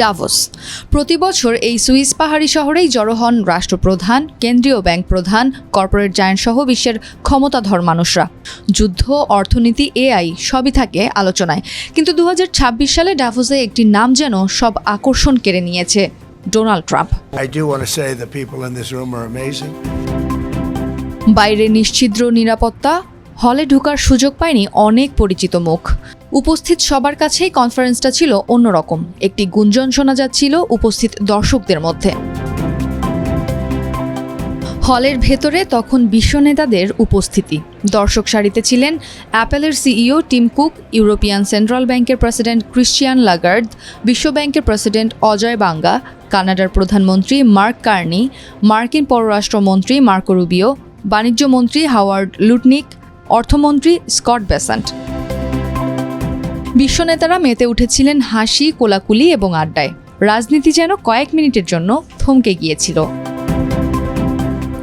ডাভোস। প্রতি বছর এই সুইস পাহাড়ি শহরেই জড়ো হন রাষ্ট্রপ্রধান কেন্দ্রীয় ব্যাংক প্রধান কর্পোরেট জায়ান্ট সহ বিশ্বের ক্ষমতাধর মানুষরা। যুদ্ধ অর্থনীতি এআই সবই থাকে আলোচনায়। কিন্তু দু হাজার ছাব্বিশ সালে ডাভোসে একটি নাম যেন সব আকর্ষণ কেড়ে নিয়েছে ডোনাল্ড ট্রাম্প. বাইরে নিশ্চিদ্র নিরাপত্তা হলে ঢোকার সুযোগ পায়নি অনেক পরিচিত মুখ। উপস্থিত সবার কাছেই কনফারেন্সটা ছিল অন্যরকম। একটি গুঞ্জন শোনা যাচ্ছিল উপস্থিত দর্শকদের মধ্যে। হলের ভেতরে তখন বিশ্ব নেতাদের উপস্থিতি। দর্শক সারিতে ছিলেন অ্যাপেলের CEO Tim Cook, European Central ব্যাংকের প্রেসিডেন্ট ক্রিশ্চিয়ান লাগার্ড বিশ্ব ব্যাংকের প্রেসিডেন্ট অজয় বাঙ্গা, কানাডার প্রধানমন্ত্রী মার্ক কার্নি, মার্কিন পররাষ্ট্রমন্ত্রী মার্কো রুবিও বাণিজ্য মন্ত্রী হাওয়ার্ড লুটনিক, অর্থমন্ত্রী স্কট বেসান্ট। বিশ্বনেতারা মেতে উঠেছিলেন হাসি, কোলাকুলি এবং আড্ডায়। রাজনীতি যেন কয়েক মিনিটের জন্য থমকে গিয়েছিল।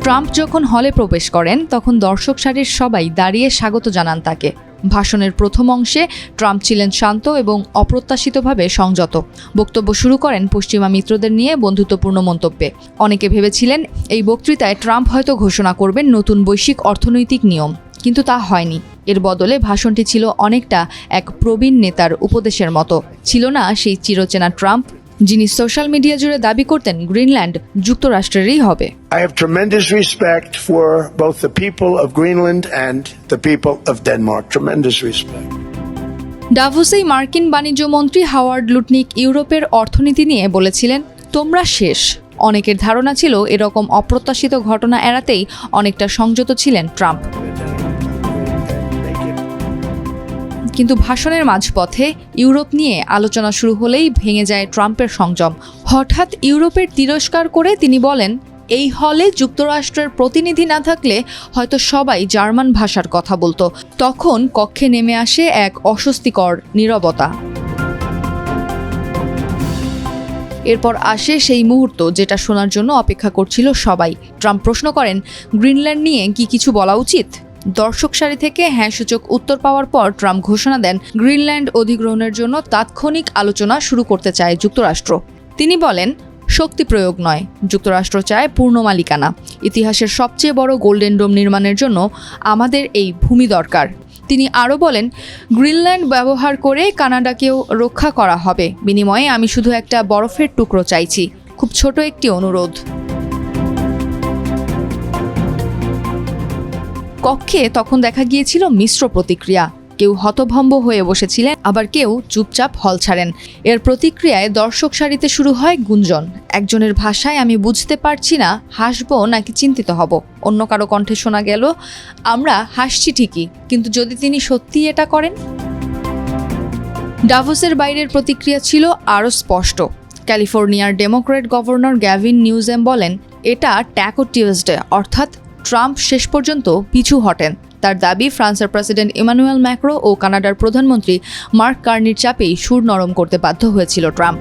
ট্রাম্প যখন হলে প্রবেশ করেন, তখন দর্শক সারির সবাই দাঁড়িয়ে স্বাগত জানান তাকে। ভাষণের প্রথম অংশে ট্রাম্প ছিলেন শান্ত এবং অপ্রত্যাশিতভাবে সংযত। বক্তব্য শুরু করেন পশ্চিমা মিত্রদের নিয়ে বন্ধুত্বপূর্ণ মন্তব্যে। অনেকে ভেবেছিলেন, এই বক্তৃতায় ট্রাম্প হয়তো ঘোষণা করবেন নতুন বৈশ্বিক অর্থনৈতিক নিয়ম, কিন্তু তা হয়নি। এর বদলে ভাষণটি ছিল অনেকটা এক প্রবীণ নেতার উপদেশের মতো ছিল না সেই চিরচেনা ট্রাম্প যিনি সোশ্যাল মিডিয়া জুড়ে দাবি করতেন গ্রিনল্যান্ড যুক্তরাষ্ট্রেরই হবে I have tremendous respect for both the people of Greenland and the people of Denmark. Tremendous respect. ডাভোসেই মার্কিন বাণিজ্য মন্ত্রী হাওয়ার্ড লুটনিক ইউরোপের অর্থনীতি নিয়ে বলেছিলেন তোমরা শেষ অনেকের ধারণা ছিল এরকম অপ্রত্যাশিত ঘটনা এড়াতেই অনেকটা সংযত ছিলেন ট্রাম্প কিন্তু ভাষণের মাঝপথে ইউরোপ নিয়ে আলোচনা শুরু হলেই ভেঙে যায় ট্রাম্পের সংযম। হঠাৎ ইউরোপের তিরস্কার করে তিনি বলেন, এই হলে যুক্তরাষ্ট্রের প্রতিনিধি না থাকলে হয়তো সবাই জার্মান ভাষার কথা বলতো। তখন কক্ষে নেমে আসে এক অস্বস্তিকর নীরবতা। এরপর আসে সেই মুহূর্ত যেটা শোনার জন্য অপেক্ষা করছিল সবাই। ট্রাম্প প্রশ্ন করেন, গ্রিনল্যান্ড নিয়ে কি কিছু বলা উচিত? দর্শক সারি থেকে হ্যাঁ সূচক উত্তর পাওয়ার পর ট্রাম্প ঘোষণা দেন গ্রিনল্যান্ড অধিগ্রহণের জন্য তাৎক্ষণিক আলোচনা শুরু করতে চায় যুক্তরাষ্ট্র। তিনি বলেন, শক্তি প্রয়োগ নয়, যুক্তরাষ্ট্র চায় পূর্ণ মালিকানা। ইতিহাসের সবচেয়ে বড় গোল্ডেন ডোম নির্মাণের জন্য আমাদের এই ভূমি দরকার। তিনি আরও বলেন, গ্রিনল্যান্ড ব্যবহার করে কানাডাকেও রক্ষা করা হবে। বিনিময়ে আমি শুধু একটা বরফের টুকরো চাইছি। খুব ছোট একটি অনুরোধ। কক্ষে তখন দেখা গিয়েছিল মিশ্র প্রতিক্রিয়া। কেউ হতভম্ব হয়ে বসেছিলেন, আবার কেউ চুপচাপ হল ছাড়েন। এর প্রতিক্রিয়ায় দর্শক সারিতে শুরু হয় গুঞ্জন। একজনের ভাষায়, আমি বুঝতে পারছি না, হাসব নাকি চিন্তিত হব? অন্য কারও কণ্ঠে শোনা গেল, আমরা হাসছি ঠিকই, কিন্তু যদি তিনি সত্যি এটা করেন? ডাভোসের বাইরের প্রতিক্রিয়া ছিল আরও স্পষ্ট। ক্যালিফোর্নিয়ার ডেমোক্রেট গভর্নর গ্যাভিন নিউজেম বলেন, এটা ট্যাকো টিউজডে, অর্থাৎ ট্রাম্প শেষ পর্যন্ত পিছু হটেন। তার দাবি, ফ্রান্সের প্রেসিডেন্ট ইমানুয়েল ম্যাক্রো ও কানাডার প্রধানমন্ত্রী মার্ক কার্নির চাপেই সুর নরম করতে বাধ্য হয়েছিল ট্রাম্প।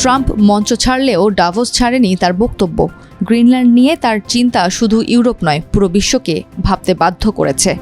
ট্রাম্প মঞ্চ ছাড়লেও ডাভোস ছাড়েনি তার বক্তব্য। গ্রিনল্যান্ড নিয়ে তার চিন্তা শুধু ইউরোপ নয়, পুরো বিশ্বকে ভাবতে বাধ্য করেছে।